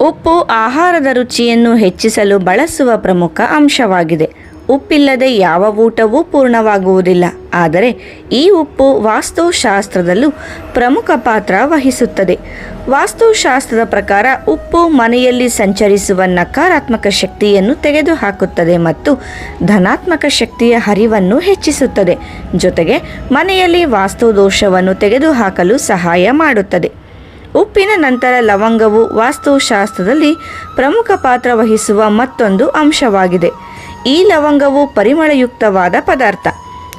ಉಪ್ಪು ಆಹಾರದ ರುಚಿಯನ್ನು ಹೆಚ್ಚಿಸಲು ಬಳಸುವ ಪ್ರಮುಖ ಅಂಶವಾಗಿದೆ. ಉಪ್ಪಿಲ್ಲದೆ ಯಾವ ಊಟವೂ ಪೂರ್ಣವಾಗುವುದಿಲ್ಲ. ಆದರೆ ಈ ಉಪ್ಪು ವಾಸ್ತುಶಾಸ್ತ್ರದಲ್ಲೂ ಪ್ರಮುಖ ಪಾತ್ರ ವಹಿಸುತ್ತದೆ. ವಾಸ್ತುಶಾಸ್ತ್ರದ ಪ್ರಕಾರ ಉಪ್ಪು ಮನೆಯಲ್ಲಿ ಸಂಚರಿಸುವ ನಕಾರಾತ್ಮಕ ಶಕ್ತಿಯನ್ನು ತೆಗೆದುಹಾಕುತ್ತದೆ ಮತ್ತು ಧನಾತ್ಮಕ ಶಕ್ತಿಯ ಹರಿವನ್ನು ಹೆಚ್ಚಿಸುತ್ತದೆ. ಜೊತೆಗೆ ಮನೆಯಲ್ಲಿ ವಾಸ್ತುದೋಷವನ್ನು ತೆಗೆದುಹಾಕಲು ಸಹಾಯ ಮಾಡುತ್ತದೆ. ಉಪ್ಪಿನ ನಂತರ ಲವಂಗವು ವಾಸ್ತುಶಾಸ್ತ್ರದಲ್ಲಿ ಪ್ರಮುಖ ಪಾತ್ರ ವಹಿಸುವ ಮತ್ತೊಂದು ಅಂಶವಾಗಿದೆ. ಈ ಲವಂಗವು ಪರಿಮಳಯುಕ್ತವಾದ ಪದಾರ್ಥ.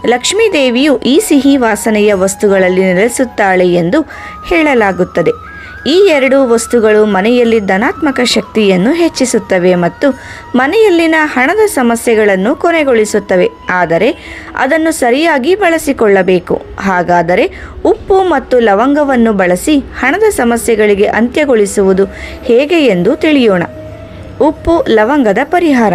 ಲಕ್ಷ್ಮೀದೇವಿಯು ಈ ಸಿಹಿ ವಾಸನೆಯ ವಸ್ತುಗಳಲ್ಲಿ ನೆಲೆಸುತ್ತಾಳೆ ಎಂದು ಹೇಳಲಾಗುತ್ತದೆ. ಈ ಎರಡೂ ವಸ್ತುಗಳು ಮನೆಯಲ್ಲಿ ಧನಾತ್ಮಕ ಶಕ್ತಿಯನ್ನು ಹೆಚ್ಚಿಸುತ್ತವೆ ಮತ್ತು ಮನೆಯಲ್ಲಿನ ಹಣದ ಸಮಸ್ಯೆಗಳನ್ನು ಕೊನೆಗೊಳಿಸುತ್ತವೆ. ಆದರೆ ಅದನ್ನು ಸರಿಯಾಗಿ ಬಳಸಿಕೊಳ್ಳಬೇಕು. ಹಾಗಾದರೆ ಉಪ್ಪು ಮತ್ತು ಲವಂಗವನ್ನು ಬಳಸಿ ಹಣದ ಸಮಸ್ಯೆಗಳಿಗೆ ಅಂತ್ಯಗೊಳಿಸುವುದು ಹೇಗೆ ಎಂದು ತಿಳಿಯೋಣ. ಉಪ್ಪು, ಲವಂಗದ ಪರಿಹಾರ.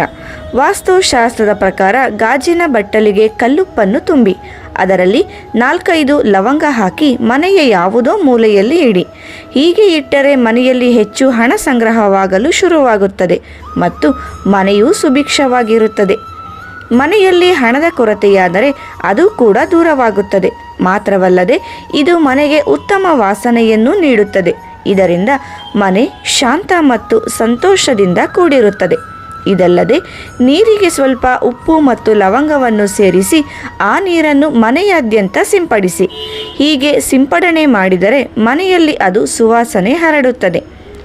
ವಾಸ್ತುಶಾಸ್ತ್ರದ ಪ್ರಕಾರ ಗಾಜಿನ ಬಟ್ಟಲಿಗೆ ಕಲ್ಲುಪ್ಪನ್ನು ತುಂಬಿ, ಅದರಲ್ಲಿ ನಾಲ್ಕೈದು ಲವಂಗ ಹಾಕಿ ಮನೆಯ ಯಾವುದೋ ಮೂಲೆಯಲ್ಲಿ ಇಡಿ. ಹೀಗೆ ಇಟ್ಟರೆ ಮನೆಯಲ್ಲಿ ಹೆಚ್ಚು ಹಣ ಸಂಗ್ರಹವಾಗಲು ಶುರುವಾಗುತ್ತದೆ ಮತ್ತು ಮನೆಯೂ ಸುಭಿಕ್ಷವಾಗಿರುತ್ತದೆ. ಮನೆಯಲ್ಲಿ ಹಣದ ಕೊರತೆಯಾದರೆ ಅದು ಕೂಡ ದೂರವಾಗುತ್ತದೆ. ಮಾತ್ರವಲ್ಲದೆ ಇದು ಮನೆಗೆ ಉತ್ತಮ ವಾಸನೆಯನ್ನು ನೀಡುತ್ತದೆ. ಇದರಿಂದ ಮನೆ ಶಾಂತ ಮತ್ತು ಸಂತೋಷದಿಂದ ಕೂಡಿರುತ್ತದೆ. ಇದಲ್ಲದೆ ನೀರಿಗೆ ಸ್ವಲ್ಪ ಉಪ್ಪು ಮತ್ತು ಲವಂಗವನ್ನು ಸೇರಿಸಿ ಆ ನೀರನ್ನು ಮನೆಯಾದ್ಯಂತ ಸಿಂಪಡಿಸಿ. ಹೀಗೆ ಸಿಂಪಡಣೆ ಮಾಡಿದರೆ ಮನೆಯಲ್ಲಿ ಅದು ಸುವಾಸನೆ ಹರಡುತ್ತದೆ.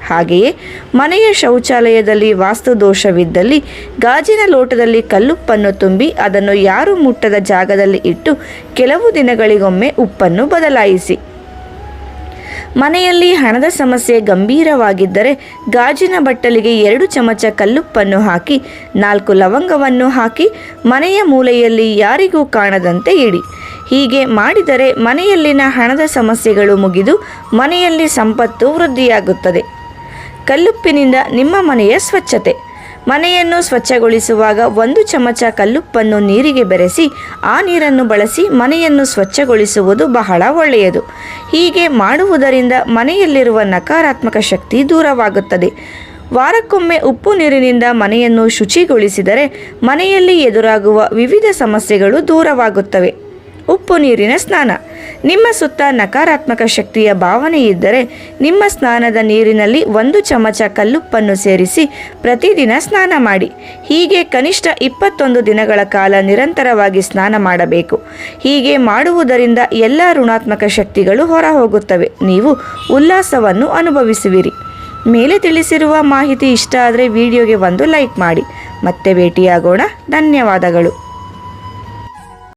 ಹಾಗೆಯೇ ಮನೆಯ ಶೌಚಾಲಯದಲ್ಲಿ ವಾಸ್ತುದೋಷವಿದ್ದಲ್ಲಿ ಗಾಜಿನ ಲೋಟದಲ್ಲಿ ಕಲ್ಲುಪ್ಪನ್ನು ತುಂಬಿ ಅದನ್ನು ಯಾರು ಮುಟ್ಟದ ಜಾಗದಲ್ಲಿ ಇಟ್ಟು ಕೆಲವು ದಿನಗಳಿಗೊಮ್ಮೆ ಉಪ್ಪನ್ನು ಬದಲಾಯಿಸಿ. ಮನೆಯಲ್ಲಿ ಹಣದ ಸಮಸ್ಯೆ ಗಂಭೀರವಾಗಿದ್ದರೆ ಗಾಜಿನ ಬಟ್ಟಲಿಗೆ ಎರಡು ಚಮಚ ಕಲ್ಲುಪ್ಪನ್ನು ಹಾಕಿ, ನಾಲ್ಕು ಲವಂಗವನ್ನು ಹಾಕಿ, ಮನೆಯ ಮೂಲೆಯಲ್ಲಿ ಯಾರಿಗೂ ಕಾಣದಂತೆ ಇಡಿ. ಹೀಗೆ ಮಾಡಿದರೆ ಮನೆಯಲ್ಲಿನ ಹಣದ ಸಮಸ್ಯೆಗಳು ಮುಗಿದು ಮನೆಯಲ್ಲಿ ಸಂಪತ್ತು ವೃದ್ಧಿಯಾಗುತ್ತದೆ. ಕಲ್ಲುಪ್ಪಿನಿಂದ ನಿಮ್ಮ ಮನೆಯ ಸ್ವಚ್ಛತೆ. ಮನೆಯನ್ನು ಸ್ವಚ್ಛಗೊಳಿಸುವಾಗ ಒಂದು ಚಮಚ ಕಲ್ಲುಪ್ಪನ್ನು ನೀರಿಗೆ ಬೆರೆಸಿ, ಆ ನೀರನ್ನು ಬಳಸಿ ಮನೆಯನ್ನು ಸ್ವಚ್ಛಗೊಳಿಸುವುದು ಬಹಳ ಒಳ್ಳೆಯದು. ಹೀಗೆ ಮಾಡುವುದರಿಂದ ಮನೆಯಲ್ಲಿರುವ ನಕಾರಾತ್ಮಕ ಶಕ್ತಿ ದೂರವಾಗುತ್ತದೆ. ವಾರಕ್ಕೊಮ್ಮೆ ಉಪ್ಪು ನೀರಿನಿಂದ ಮನೆಯನ್ನು ಶುಚಿಗೊಳಿಸಿದರೆ ಮನೆಯಲ್ಲಿ ಎದುರಾಗುವ ವಿವಿಧ ಸಮಸ್ಯೆಗಳು ದೂರವಾಗುತ್ತವೆ. ಉಪ್ಪು ನೀರಿನ ಸ್ನಾನ. ನಿಮ್ಮ ಸುತ್ತ ನಕಾರಾತ್ಮಕ ಶಕ್ತಿಯ ಭಾವನೆ ಇದ್ದರೆ ನಿಮ್ಮ ಸ್ನಾನದ ನೀರಿನಲ್ಲಿ ಒಂದು ಚಮಚ ಕಲ್ಲುಪ್ಪನ್ನು ಸೇರಿಸಿ ಪ್ರತಿದಿನ ಸ್ನಾನ ಮಾಡಿ. ಹೀಗೆ ಕನಿಷ್ಠ ಇಪ್ಪತ್ತೊಂದು ದಿನಗಳ ಕಾಲ ನಿರಂತರವಾಗಿ ಸ್ನಾನ ಮಾಡಬೇಕು. ಹೀಗೆ ಮಾಡುವುದರಿಂದ ಎಲ್ಲ ಋಣಾತ್ಮಕ ಶಕ್ತಿಗಳು ಹೊರ ಹೋಗುತ್ತವೆ ನೀವು ಉಲ್ಲಾಸವನ್ನು ಅನುಭವಿಸುವಿರಿ. ಮೇಲೆ ತಿಳಿಸಿರುವ ಮಾಹಿತಿ ಇಷ್ಟ ಆದರೆ ವಿಡಿಯೋಗೆ ಒಂದು ಲೈಕ್ ಮಾಡಿ. ಮತ್ತೆ ಭೇಟಿಯಾಗೋಣ. ಧನ್ಯವಾದಗಳು.